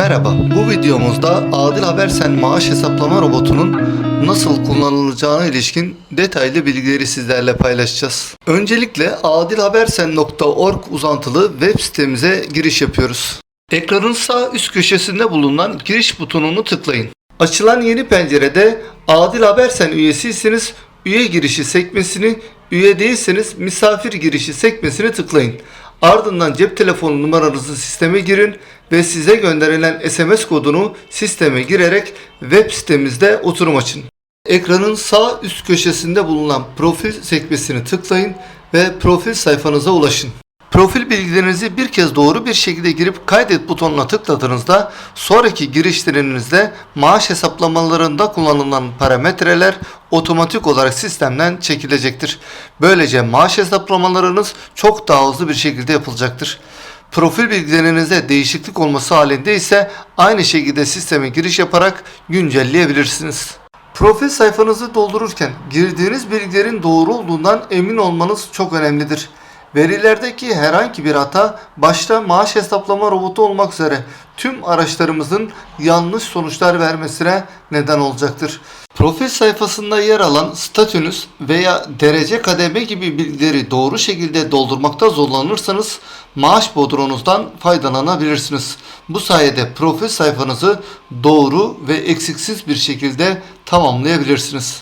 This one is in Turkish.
Merhaba, bu videomuzda Adil Habersen maaş hesaplama robotunun nasıl kullanılacağına ilişkin detaylı bilgileri sizlerle paylaşacağız. Öncelikle adilhabersen.org uzantılı web sitemize giriş yapıyoruz. Ekranın sağ üst köşesinde bulunan giriş butonunu tıklayın. Açılan yeni pencerede Adil Habersen üyesiyseniz üye girişi sekmesini, üye değilseniz misafir girişi sekmesini tıklayın. Ardından cep telefonu numaranızı sisteme girin ve size gönderilen SMS kodunu sisteme girerek web sitemizde oturum açın. Ekranın sağ üst köşesinde bulunan profil sekmesini tıklayın ve profil sayfanıza ulaşın. Profil bilgilerinizi bir kez doğru bir şekilde girip kaydet butonuna tıkladığınızda sonraki girişlerinizde maaş hesaplamalarında kullanılan parametreler otomatik olarak sistemden çekilecektir. Böylece maaş hesaplamalarınız çok daha hızlı bir şekilde yapılacaktır. Profil bilgilerinizde değişiklik olması halinde ise aynı şekilde sisteme giriş yaparak güncelleyebilirsiniz. Profil sayfanızı doldururken girdiğiniz bilgilerin doğru olduğundan emin olmanız çok önemlidir. Verilerdeki herhangi bir hata başta maaş hesaplama robotu olmak üzere tüm araçlarımızın yanlış sonuçlar vermesine neden olacaktır. Profil sayfasında yer alan statünüz veya derece kademe gibi bilgileri doğru şekilde doldurmakta zorlanırsanız maaş bodronuzdan faydalanabilirsiniz. Bu sayede profil sayfanızı doğru ve eksiksiz bir şekilde tamamlayabilirsiniz.